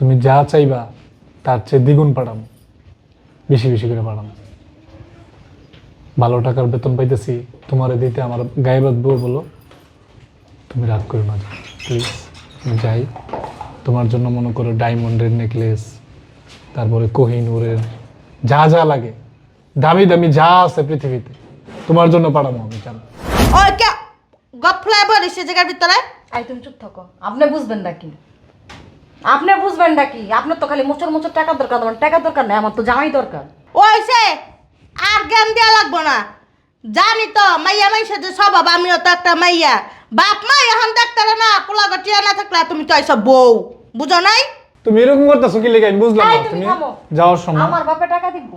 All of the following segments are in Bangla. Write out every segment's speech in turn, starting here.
তুমি যা চাইবা তার চেয়ে দ্বিগুণ পাঠাম। বেশি বেশি করে পাঠাম। ভালো টাকার বেতন পাইতেছি তোমারে দিতে আমার গায়ে বাঁধবো বলো। তুমি রাগ করো না প্লিজ আমি যাই। তোমার জন্য মনে করো ডায়মন্ডের নেকলেস তারপরে কোহিনুরের যা যা লাগে। দামি দামি যা আছে পৃথিবীতে তোমার জন্য পাঠাবো আমি জানো ওই কে? গফলা বলিস সে জায়গার ভিতরে? আই তুমি চুপ থাকো আপনি বুঝবেন না কি। আপনি বুঝবেন না কি? আপনার তো খালি মোচর মোচর টাকা দরকার আমার টাকা দরকার নেই আমার তো জামাই দরকার। ওই সে আর জ্ঞান দেওয়া লাগবো না। জানি তো মাইয়া মাইসে যে স্বভাব আমিও তো একটা মাইয়া। বাপ মা এখন দেখতে না পোলা গটিয়া না থাকলে তুমি তো এসব বউ। বুঝো নাই? তুমি এরকম করতেছো কি লেগে? বুঝলাম না তুমি। যাওয়ার সময়। আমার বাপে টাকা দিব।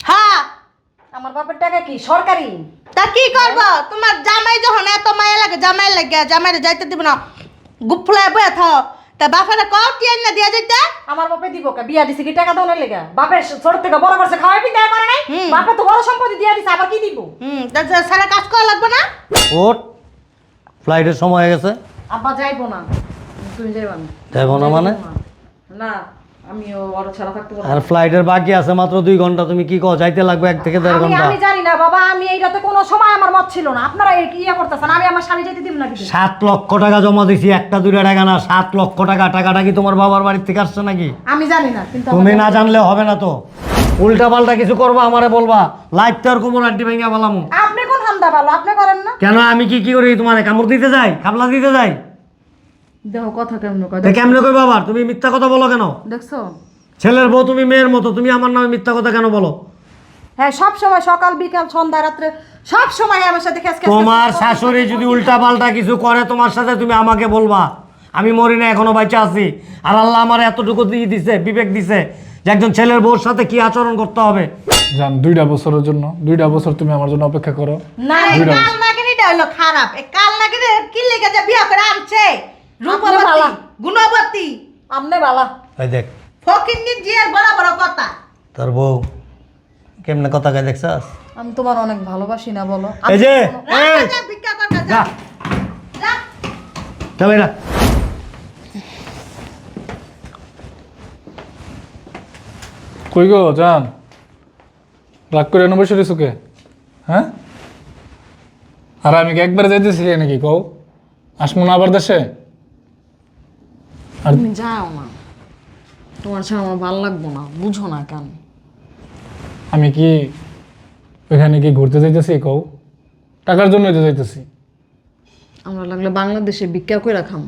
হ্যাঁ। আমার বাপের টাকা কি? সরকারি? তা কি করব? তোমার জামাই যখন এত মায়া লাগে জামাই লাগে জামাইরে যাইতে দিব না। গুফলা বয়ে থাও। তা বাপেরা কও কি না দিয়া যাইতে? আমার বাপে দিব কা? বিয়া দিছে কি? টাকা দলের লেগা। বাপের ছোট থেকে বড় করছে খাওয়াই পিতা করে নাই? বাপে তো বড় সম্পত্তি দিয়া দিছে আবার কি দিব? হুম তা সারা কাজ করা লাগবে না? ওট ফ্লাইটের সময় হয়ে গেছে। আব্বা যাইবো না। তুমি যাইবা না। যাইবো না মানে? না। আমিও ওর ছাড়া থাকতে পারব আর ফ্লাইটের বাকি আছে মাত্র দুই ঘণ্টা তুমি কি কো যাইতে লাগবে এক থেকে দেড় ঘণ্টা? আমি জানি না বাবা আমি এইটাতে কোনো সময় আমার মত ছিল না। আপনারা এই কি ইয়ে করতেছেন? আমি আমার স্বামী যেতে দিব না কিছু সাত লক্ষ টাকা জমা দিছি একটা দুইটা টাকা না সাত লক্ষ টাকা। টাকাটা কি তোমার বাবার বাড়ির থেকে আসছে নাকি? আমি জানি না কিন্তু তুমি না জানলে হবে না তো। উল্টা পাল্টা কিছু করবা আমারে বলবা লাইট তো আর কোমর আড্ডি ভেঙে বলাম আপনি কোন হামদা ভালো? আপনি করেন না। কেন আমি কি কি করি তোমার? কামড় দিতে যাই? খাবলা দিতে যাই? দেখো কথা কেমন কয়? তা কেমনে কই বাবার তুমি মিথ্যা কথা বলো কেন? দেখছ? ছেলের বউ তুমি মেয়ের মতো তুমি আমার নামে মিথ্যা কথা কেন বলো? হ্যাঁ সব সময় সকাল বিকাল সন্ধ্যা রাত্রে সব সময় আমার সাথে খেস খেস তোমার শাশুড়ি যদি উল্টা পাল্টা কিছু করে তোমার সাথে তুমি আমাকে বলবা। আমি মরি না এখনও বাইচা আছি। আর আল্লাহ আমার এতটুকু দিয়ে দিছে বিবেক দিছে যে একজন ছেলের বউর সাথে কি আচরণ করতে হবে। জান দুইটা বছরের জন্য দুইটা বছর তুমি আমার জন্য অপেক্ষা করো। না। কাল নাগিনীটা হইল খারাপ। এই কাল নাগিনী কি লেগে যে বিয়া করে আনছে। রূপবতী গুণবতী। আমনে বালা। এই দেখ। ফকিন্নি জিয়ার বড় বড় কথা। তোর বউ কেমনে কথা কয় দেখছাস? আমি তোমার অনেক ভালোবাসি না বলো। এই যে এই, ভিক্ষা করবে, যা যা। যা। চল কই গো জান? রাগ করে এনে বসে রয়েছো কে? হ্যাঁ? আর আমি কি একবারে যাইতেছি নাকি কও? আসমু না আবার দেশে? আর তুমি যাও না। তোমার ছাড়া আমার ভালো লাগবো না বুঝো না কেন? আমি কি ওইখানে কি ঘুরতে যাইতেছি কও? টাকার জন্যই তো যাইতেছি। আমরা লাগলে বাংলাদেশে ভিক্ষা করে রাখাম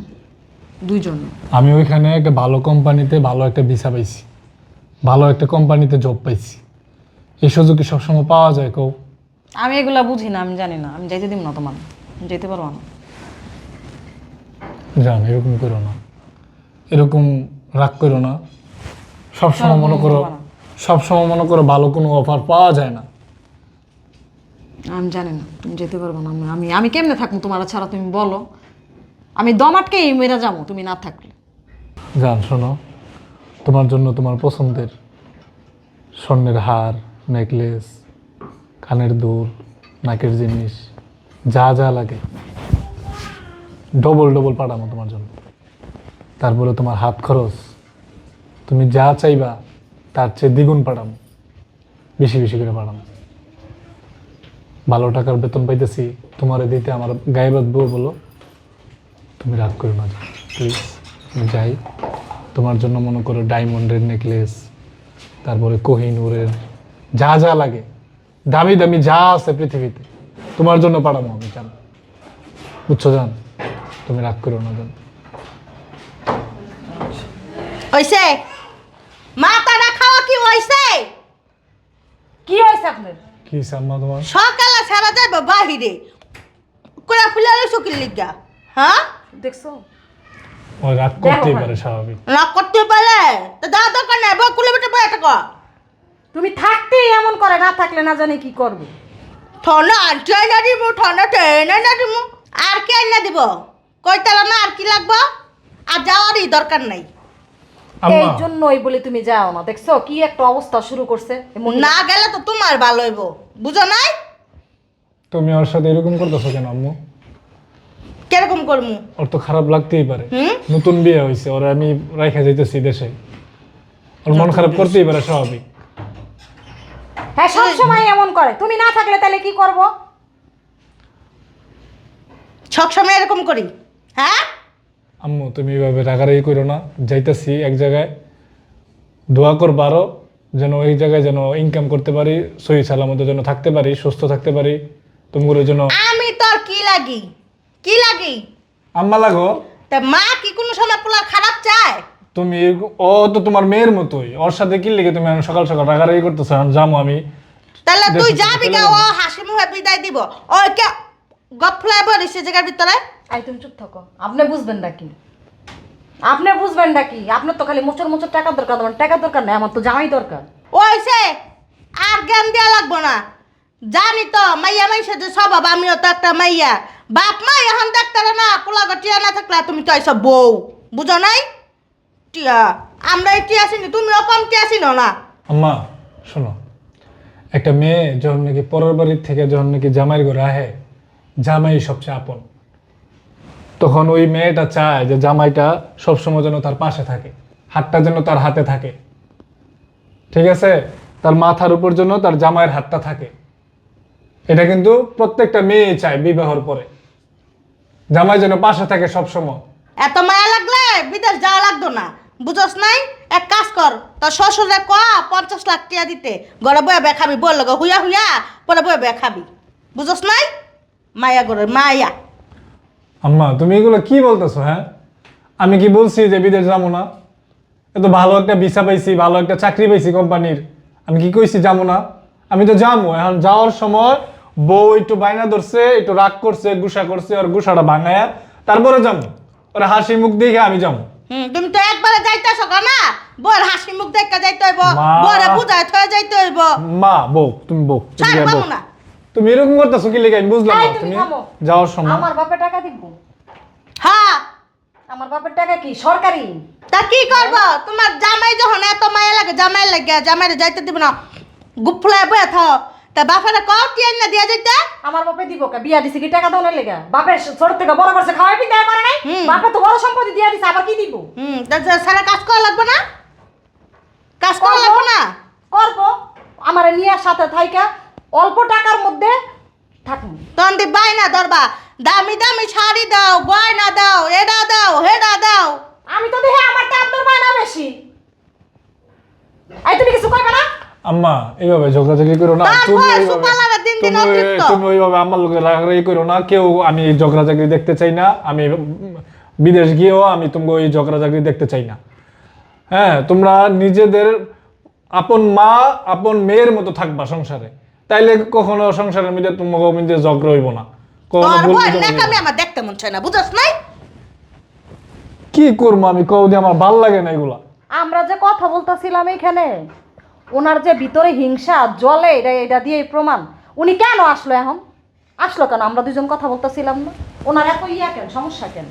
দুইজন। আমি ওইখানে একটা ভালো কোম্পানিতে ভালো একটা ভিসা পাইছি। ভালো একটা কোম্পানিতে জব পাইছি। এই সুযোগ কি সবসময় পাওয়া যায় কও? আমি এগুলা বুঝি না আমি জানি না। আমি যাইতে দিব না তোমার। যেতে পারব না। জান এরকম করো না। এরকম রাগ করো না। সবসময় মনে করো সবসময় মনে করো। ভালো কোনো অফার পাওয়া যায় না। আমি জানি না তুমি যেতে পারব না আমি- আমি আমি কেমনে থাকব তোমার ছাড়া তুমি বলো। আমি দমাটকেই মেরা যাব তুমি না থাকলে। জান শোনো তোমার জন্য তোমার পছন্দের স্বর্ণের হার নেকলেস কানের দুল নাকের জিনিস যা যা লাগে। ডবল ডবল পাঠানো তোমার জন্য। তারপরে তোমার হাত খরচ। তুমি যা চাইবা, তার চেয়ে দ্বিগুণ পাঠাবো বেশি বেশি করে পাঠাবো ভালো টাকার বেতন পাইতেছি, তোমার দিতে আমার গায়ে বাঁধবো বলো। তুমি রাগ করো না প্লিজ আমি যাই। তোমার জন্য মনে করো ডায়মন্ডের নেকলেস, তারপরে কোহিনুরের যা যা লাগে। দামি দামি যা আছে পৃথিবীতে, তোমার জন্য পাঠাবো আমি, জান। বুঝছ, জান? তুমি রাগ করো না, জান। হইছে? মাথাটা খাওয়া কি হইছে? কি হয়েছে আপনার? কি সাম্মা তোমার? সকালে ছাড়া যাবে বাহিরে। করে ফুলে শুকিল লিগা? হ্যাঁ? দেখছ? ওই রাগ করতেই দেখো পারে স্বাভাবিক। না করতে পারে? তো নাই বউ কুলে বেটে বয়ে থাকো। তুমি থাকতেই এমন করে না থাকলে না জানি কি করবে। ঠান্ডা আনতে না দিব ঠান্ডা টেনে না দিব আর কে না দিব? কইতালা না আর কি লাগবো? আর যাওয়ারই দরকার নাই। এই জন্যই বলে তুমি যাও না দেখছ? কি একটা অবস্থা শুরু করছে? না গেলে তো তোমার ভালো হইব। বুঝো নাই? তুমি ওর সাথে এরকম করতেছো কেন আম্মু? কীরকম করমু? ওর তো খারাপ লাগতেই পারে। নতুন বিয়ে হয়েছে ওরা আমি রাইখা যাইতেছি দেশে। ওর মন খারাপ করতেই পারে স্বাভাবিক। হ্যাঁ সব সময় এমন করে। তুমি না থাকলে তাহলে কি করব? সবসময় এরকম করি হ্যাঁ? আম্মু তুমি এইভাবে রাগারাগি করো না। যাইতেছি এক জায়গায়। দোয়া করব আরও যেন ওই জায়গায় যেন ইনকাম করতে পারি সহি সালামত যেন থাকতে পারি সুস্থ থাকতে পারি। তোমার জন্য আমি তোর কি লাগি? কি লাগি? আম্মা লাগো। তা মা কি কোনো সময় পোলা খারাপ চায়? তুমি ও তো তোমার মেয়ের মতোই। ওর সাথে কি লেগে তুমি সকাল সকাল রাগারাগি করতেছো? এখন যাব আমি। তাহলে তুই যাবি যাব। ও হাসি মুখে বিদায় দিব। ও কে গফলা বলিস জায়গার ভিতরে? আই তুমি চুপ থাকো। আপনি বুঝবেন না কি? আপনি বুঝবেন নাকি আপনার তো খালি মোচর মোচর টাকা দরকার আমার টাকা দরকার নেই আমার তো জামাই দরকার। ওইসে আর জ্ঞান দেওয়া লাগবো না। জানি তো মাইয়া মাইসে যে স্বভাব আমিও তো একটা মাইয়া। বাপ মা এখন দেখতে না পোলা টিয়া না থাকলে তুমি তো এইসব বউ বুঝো নাই? টিয়া আমরা এই টিয়া চিনি তুমিও কম টিয়া চিনো না। আম্মা শোনো একটা মেয়ে যখন নাকি পরের বাড়ির থেকে যখন নাকি জামাইয়ের ঘরে আহে জামাই সবচেয়ে আপন। তখন ওই মেয়েটা চায় যে জামাইটা সবসময় যেন তার পাশে থাকে, হাতটা যেন তার হাতে থাকে। ঠিক আছে? তার মাথার উপর যেন তার জামাইয়ের হাতটা থাকে। এটা কিন্তু প্রত্যেকটা মেয়ে চায় বিবাহর পরে। জামাই যেন পাশে থাকে সবসময়। এত মায়া লাগলে বিদেশ যাওয়া লাগতো না। বুঝস নাই? এক কাজ কর, তোর শ্বশুরে ক পঞ্চাশ লাখ টিয়া দিতে। ঘরে বয়ে বে খাবি, বল হুইয়া হুইয়া, পরে বয়ে বে খাবি। বুঝস নাই? মায়া করে মায়া। আম্মা তুমি এগুলো কি বলতেছো হ্যাঁ? আমি কি বলছি যে বিদেশ যাব না? এত ভালো একটা ভিসা পাইছি ভালো একটা চাকরি পাইছি কোম্পানির। আমি কি কইছি যাব না? আমি তো যাব। এখন যাওয়ার সময় বউ একটু বায়না ধরছে একটু রাগ করছে গুসা করছে আর গুসাটা ভাঙায়া তারপরে যাব। ওর হাসি মুখ দেখে আমি যাব। হুম তুমি তো একবারে যাইতেছ না? বউর হাসি মুখ দেখে যাইতে হইব মা। বউরে বুঝায় থয়ে যাইতে হইব। মা বউ তুমি বউ। না। তুমি এরকম করতেছো কি লেগে? বুঝলাম না তুমি যাওয়ার সময়। আমার বাপের টাকা দিব। হ্যাঁ আমার বাপের টাকা কি? সরকারি? তা কি করব? তোমার জামাই যখন এত মায়া লাগে জামাই লাগে জামাইরে যাইতে দিব না। গুফলে বয়ে থাও। তা বাপারে কও টিয়া না দিয়া যাইতে? আমার বাপে দিব কা? বিয়া দিছে কি? টাকা দাও লেগা। বাপের ছোট থেকে বড় করছে খাওয়াই পিতা করে নাই? বাপে তো বড় সম্পত্তি দিয়া দিছে আবার কি দিব? হুম তা সারা কাজ করা লাগবে না? কাজ করা লাগবে না? করব। আমার নিয়ে সাথে থাইকা। অল্প টাকার মধ্যে থাকুন। তখন দি বাইনা ধরবা। দামি দামি শাড়ি দাও গয়না দাও এটা দাও হেডা দাও। আমি তো দেখে আমার বায়না বেশি। এই তুমি কিছু কইবে না? আম্মা এইভাবে ঝগড়াঝগড়ি করো না। তুমি তুমি ওইভাবে আমার লোকের রাগারাগি করো না। কেউ আমি ঝগড়াঝগড়ি দেখতে চাই না। আমি বিদেশ গিয়েও আমি তোমাকে ওই ঝগড়াঝগড়ি দেখতে চাই না। হ্যাঁ তোমরা নিজেদের আপন মা আপন মেয়ের মতো থাকবা সংসারে। তাইলে কখনো সংসারের মধ্যে তোমাকে মধ্যে ঝগড়া হইব না। কখনো ভুল বই বুঝাবুঝি নাকামি হইবো না। আমার দেখতে মন চায় না বুঝছ নাই? কি করব আমি? কৌদি আমার ভালো লাগে না এগুলা। আমরা যে কথা বলতেছিলাম এখানে ওনার যে ভিতরে হিংসা জলে এটা এটা দিয়ে প্রমাণ। উনি কেন আসলো এখন? আসলো কেন? আমরা দুজন কথা বলতেছিলাম না। ওনার এত ইয়া কেন? সমস্যা কেন?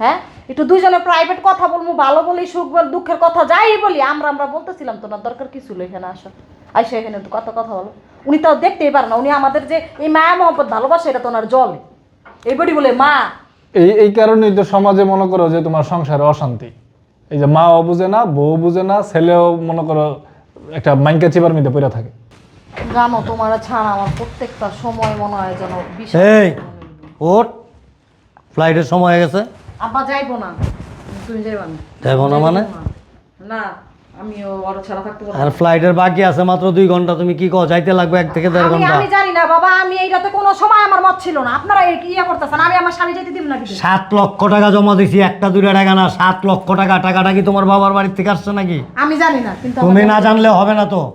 হ্যাঁ? একটু দুজনে প্রাইভেট কথা বলব ভালো বলি সুখ বল দুঃখের কথা যাই বলি আমরা আমরা বলতেছিলাম তো না দরকার কি ছিল এখানে আসা আইসা এখানে তো কত কথা বলো। উনি তো দেখতেই পারে না উনি আমাদের যে এই মায়া মহব্বত ভালোবাসে এটা তো ওনার জলে। এই বডি বলে মা। এই এই কারণেই তো সমাজে মনে করো যে তোমার সংসারে অশান্তি। এই যে মাও বুঝে না বউ বুঝে না ছেলেও মনে করো একটা মাইকা চিবার মধ্যে পড়ে থাকে। জানো তোমার ছাড়া আমার প্রত্যেকটা সময় মনে হয় যেন বিশাল। এই ওট ফ্লাইটের সময় হয়ে গেছে। আব্বা যাইবো না। তুমি যাইবা না। যাইবো না মানে? না। আমিও ওর ছাড়া থাকতে পারব আর ফ্লাইটের বাকি আছে মাত্র দুই ঘণ্টা তুমি কি কো যাইতে লাগবে এক থেকে দেড় আমি ঘণ্টা। আমি জানি না বাবা আমি এইটাতে কোনো সময় আমার মত ছিল না। আপনারা এই ইয়ে করতেছেন আমি আমার স্বামী যেতে দিব না বিদেশে। সাত লক্ষ টাকা জমা দিছি একটা দুইটা টাকা না সাত লক্ষ টাকা। টাকাটা কি তোমার বাবার বাড়ির থেকে আসছে নাকি? আমি জানি না কিন্তু তুমি না জানলে হবে না তো।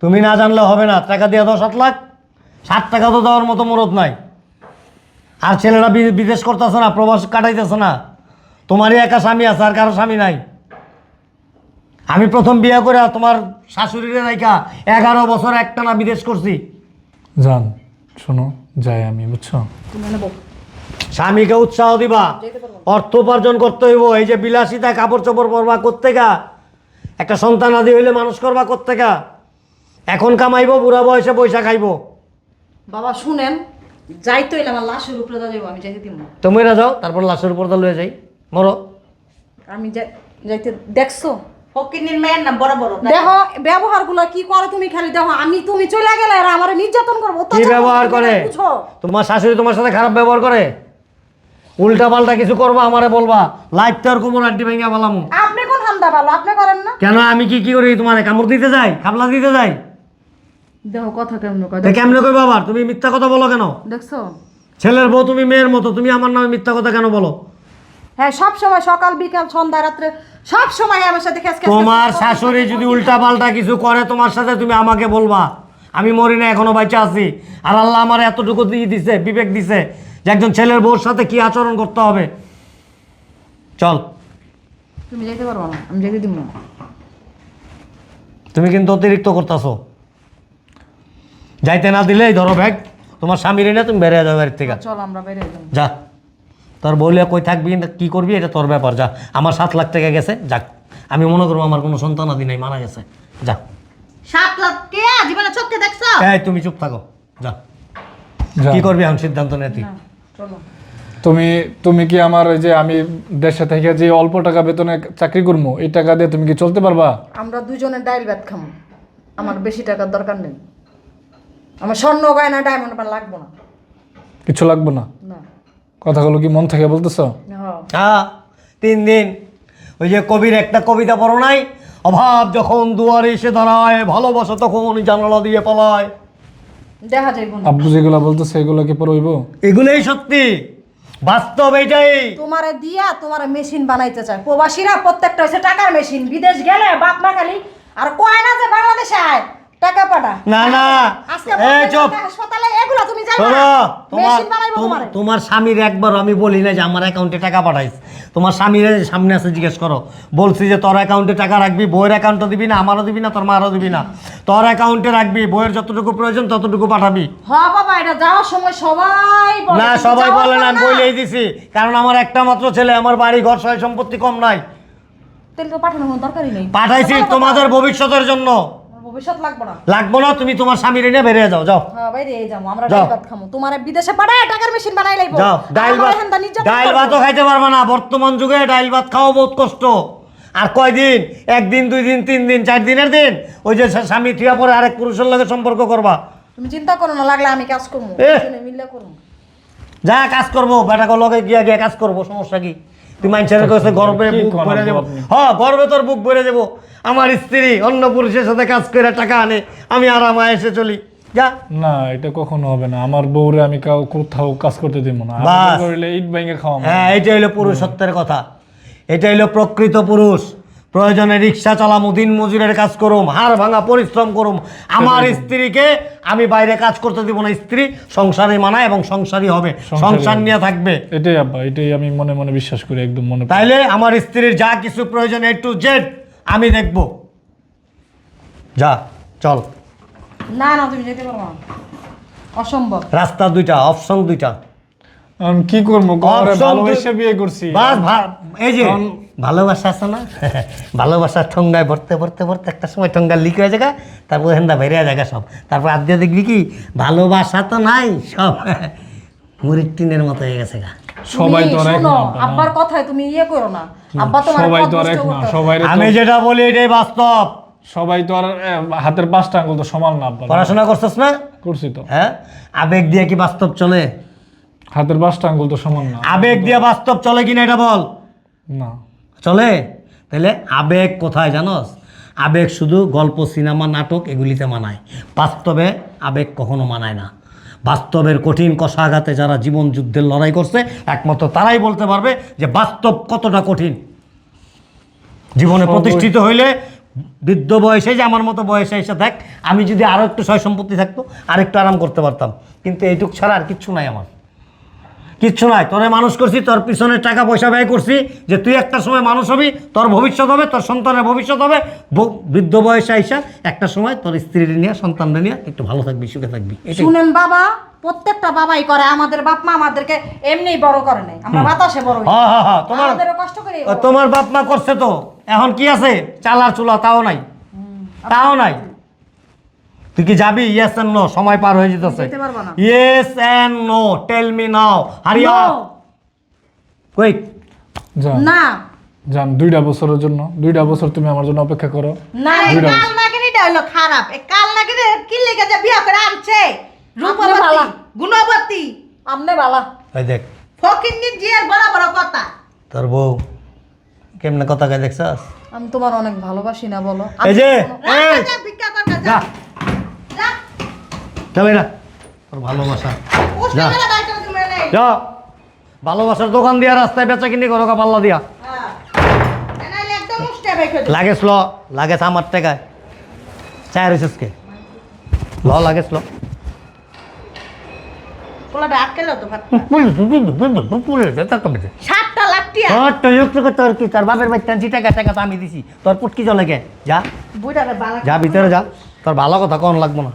তুমি না জানলে হবে না। টাকা দিয়ে দাও সাত লাখ। সাত টাকা তো দেওয়ার মতো মুরত নাই। আর ছেলেরা বি- বিদেশ করতেছে না প্রবাস কাটাইতেছে না। তোমারই একা স্বামী আছে আর কারও স্বামী নাই। আমি প্রথম বিয়ে করে তোমার শাশুড়িরে নাইকা এগারো বছর একটা না বিদেশ করছি। জান শোনো যাই আমি বুঝছ? তুমি নেব স্বামীকে উৎসাহ দিবা অর্থ উপার্জন করতে হইব এই যে বিলাসিতা কাপড় চোপড় পরবা কোত্তেকা একটা সন্তান আদি হইলে মানুষ করবা করতে কোত্তেকা এখন কামাইবো বুড়া বয়সে পয়সা খাইবো। বাবা শুনেন যাইতে হইলে আমার লাশের উপরে যাব আমি যাইতে দিব না। তোমরা যাও তারপর লাশের উপর দা লয়ে যাই। মরো। আমি যাই- যাইতে দেখছ? ফকিনির মেয়ের নাম বড় বড় কি করে তুমি খালি? দেখো আমি তুমি চলে গেলে আর আমার নির্যাতন করব কি ব্যবহার করে? তোমার শাশুড়ি তোমার সাথে খারাপ ব্যবহার করে? উল্টা পাল্টা কিছু করবা আমারে বলবা কোমর আড্ডি ভেঙে বলাম আপনি কোন ভালো? আপনি করেন না? কেন আমি কি কি করি তোমার? কামড় দিতে যাই? খাবলা দিতে যাই? দেহ কথা কেমন কয়? তা কেমনে কই বাবার তুমি মিথ্যা কথা বলো কেন? দেখছ? ছেলের বউ তুমি মেয়ের মতো তুমি আমার নামে মিথ্যা কথা কেন বলো? হ্যাঁ সব সময় সকাল বিকাল সন্ধ্যা রাত্রে সব সময় আমার সাথে খেস তোমার শাশুড়ি যদি উল্টা পাল্টা কিছু করে তোমার সাথে তুমি আমাকে বলবা। আমি মরি না এখনও বাইচা আছি। আর আল্লাহ আমার এতটুকু দিয়ে দিছে বিবেক দিছে যে একজন ছেলের বউর সাথে কি আচরণ করতে হবে। চল। তুমি যেতে পারব না আমি যেতে দিব না। তুমি কিন্তু অতিরিক্ত করতেছো। যাইতে না দিলেই ধরো ব্যাগ তোমার স্বামীর না তুমি বেরিয়ে যাও বাড়ির থেকে। চল আমরা যাব যা। তোর বলে কই থাকবি? কি করবি? এটা তোর ব্যাপার যা। আমার সাত লাখ টাকা গেছে যাক। আমি মনে করব আমার কোনো সন্তান আদি নাই মারা গেছে। যা। সাত লাখ কে? জীবনে চোখে দেখছ? এই তুমি চুপ থাকো। যা। কি করবি এখন সিদ্ধান্ত নে তুই? চলো। তুমি তুমি কি আমার ওই যে আমি দেশে থেকে যে অল্প টাকা বেতনে চাকরি করব এই টাকা দিয়ে তুমি কি চলতে পারবা? আমরা দুজনে ডাইল ভাত খামো। আমার বেশি টাকার দরকার নেই। আমার স্বর্ণ গয়না ডায়মন্ড পান লাগবো না। কিছু লাগবে না। কথাগুলো কি মন থেকে বলতেছো? হ্যাঁ। হ্যাঁ তিন দিন ওই যে কবির একটা কবিতা পড়ো নাই? অভাব যখন দুয়ারে এসে দাঁড়ায় ভালোবাসা তখন জানালা দিয়ে পালায়। দেখা যাইব না। আব্বু যেগুলো বলতেছে এগুলো কি পড়ইব? এগুলোই সত্যি। বাস্তব এইটাই। তোমারে দিয়া তোমার মেশিন বানাইতে চায় প্রবাসীরা প্রত্যেকটা হচ্ছে টাকার মেশিন। বিদেশ গেলে বাপ মা খালি আর কয় না যে বাংলাদেশে আয়। টাকা পাঠা। না না। এ চুপ হাসপাতালে এগুলো তুমি জানো না। তোমার তোমারে স্বামীর একবার আমি বলি না যে আমার অ্যাকাউন্টে টাকা পাঠাইস তোমার স্বামীর সামনে আছে জিজ্ঞেস করো। বলছি যে তোর অ্যাকাউন্টে টাকা রাখবি? বইয়ের অ্যাকাউন্টও দিবি না? আমারও দিবি না? তোর মারও দিবি না? তোর অ্যাকাউন্টে রাখবি? বইয়ের যতটুকু প্রয়োজন ততটুকু পাঠাবি। হ বাবা এটা যাওয়ার সময় সবাই না সবাই বলে না বলেই দিছি। কারণ আমার একটা মাত্র ছেলে আমার বাড়ি ঘর সয় সম্পত্তি কম নাই। তাহলে তো পাঠানোর দরকারই নেই। পাঠাইছি তোমাদের ভবিষ্যতের জন্য। ভবিষ্যৎ লাগবে না। লাগবো না তুমি তোমার স্বামীর নিয়ে বেরিয়ে যাও যাও। হ্যাঁ বাইরে এই যাব আমরা যাও। ভাত খামো। তোমার বিদেশে পাঠায় টাকার মেশিন বানাই লাইবো। যাও ডাইল ভাত ডাইল ভাতও খাইতে পারবে না। বর্তমান যুগে ডাইল ভাত খাওয়া বহুত কষ্ট। আর কয়দিন? একদিন দুই দিন তিন দিন। চার দিনের দিন ওই যে স্বামী থিয়া পরে আরেক পুরুষের লগে সম্পর্ক করবা। তুমি চিন্তা করো না লাগলে আমি কাজ করব। করব। যা কাজ করব বেটাকে লগে গিয়া গিয়া কাজ করব সমস্যা কি? তুই মানুষের কাছে গর্বে বুক ভরে দেবো। আপনি? হ্যাঁ গর্বে তোর বুক ভরে দেবো। আমার স্ত্রী অন্য পুরুষের সাথে কাজ করে টাকা আনে আমি আরামে এসে চলি। যা। না এটা কখনো হবে না। আমার বউরে আমি কাউ কোথাও কাজ করতে দিব না। বাস। করলে ইট ব্যাংকে খাওয়া হ্যাঁ এটা হইল পুরুষত্বের কথা। এটা হইল প্রকৃত পুরুষ। প্রয়োজনে রিক্সা চালামু দিন মজুরের কাজ করুম হাড় ভাঙা পরিশ্রম করুম। আমার স্ত্রীকে আমি বাইরে কাজ করতে দিব না। স্ত্রী সংসারে মানায় এবং সংসারই হবে। সংসার নিয়ে থাকবে। এটাই আব্বা এটাই আমি মনে মনে বিশ্বাস করি একদম মনে তাইলে আমার স্ত্রীর যা কিছু প্রয়োজন এ টু জেড আমি দেখব। যা চল। না না তুমি যেতে পারব না। অসম্ভব। রাস্তা দুইটা অপশন দুইটা। আমি কি করব? ভালোবেসে বিয়ে করছি। বাস এই যে ভালোবাসা আছে না? ভালোবাসা ঠোঙ্গায় ভরতে ভরতে ভরতে একটা সময় ঠোঙ্গা লিক হয়ে জায়গা তারপর হেন্দা বেরিয়ে জায়গা সব। তারপর আদ্যা দেখবি কি? ভালোবাসা তো নাই সব। মুড়ির টিনের মতো হয়ে গেছে গা। সবাই তো আর এক না। আব্বার কথায় তুমি ইয়ে করো না। আব্বা তোমার সবাই তো আর এক না সবাই আমি যেটা বলি এটাই বাস্তব। সবাই তো আর হাতের পাঁচটা আঙ্গুল তো সমান না আব্বা পড়াশোনা করছিস না? করছি তো। হ্যাঁ? আবেগ দিয়ে কি বাস্তব চলে? হাতের পাঁচটা আঙ্গুল তো সমান না। আবেগ দিয়ে বাস্তব চলে কিনা এটা বল? না। চলে? তাহলে আবেগ কোথায় জানোস? আবেগ শুধু গল্প সিনেমা নাটক এগুলিতে মানায়। বাস্তবে আবেগ কখনো মানায় না। বাস্তবের কঠিন কষাঘাতে যারা জীবন যুদ্ধের লড়াই করছে একমাত্র তারাই বলতে পারবে যে বাস্তব কতটা কঠিন। জীবনে প্রতিষ্ঠিত হইলে বৃদ্ধ বয়সে যে আমার মতো বয়সে এসে থাক আমি যদি আরও একটু সয় সম্পত্তি থাকতো আর একটু আরাম করতে পারতাম। কিন্তু এইটুক ছাড়া আর কিচ্ছু নাই আমার। কিচ্ছু নাই। তোরে মানুষ করছি তোর পিছনে টাকা পয়সা ব্যয় করছি যে তুই একটা সময় মানুষ হবি তোর ভবিষ্যৎ হবে তোর সন্তানের ভবিষ্যৎ হবে। বৃদ্ধ বয়সে আইসা একটা সময় তোর স্ত্রীর নিয়ে সন্তানদের নিয়ে একটু ভালো থাকবি সুখে থাকবি শুনেন বাবা প্রত্যেকটা বাবাই করে আমাদের বাপ মা আমাদেরকে এমনি বড় করে নাই। আমরা বাতাসে বড় হই। হ্যাঁ হ্যাঁ হ্যাঁ তোমার কষ্ট করে তোমার বাপ মা করছে তো। এখন কি আছে? চালার চুলা তাও নাই। তাও নাই। তুই কি যাবি? ইয়েস এন্ড নো সময় পার হয়ে যেতেছে। যেতে yes and no tell me now No! Quick যান না। যান দুইটা বছরের জন্য দুইটা বছর তুমি আমার জন্য অপেক্ষা করো। না কাল নাগিনীটা হইল খারাপ। এই কাল নাগিনী কি লেগে যে বিয়া করে আনছে? রূপবতী বালা। গুণবতী। আমনে বালা। এই দেখ। ফকিন্নি জিয়ার বড় বড় কথা। তোর বউ কেমনে কথা কয় দেখছাস? আমি তোমার অনেক ভালোবাসি না বলো। এই যে এই। ভিক্ষা করতে যা। যা যা যাবে না তোর ভালোবাসা। যা। যা। ভালোবাসার দোকান দিয়া রাস্তায় বেচা কিনি করো পাল্লা দিয়া। লাগেস ল লাগেস আমার টাকায়। চায় রয়েছিস কে? ল লাগেস ল। আমি দিছি। তোর পুটকি জলে গে যা। যা ভিতরে যা। তোর ভালো কথা কন লাগবো না।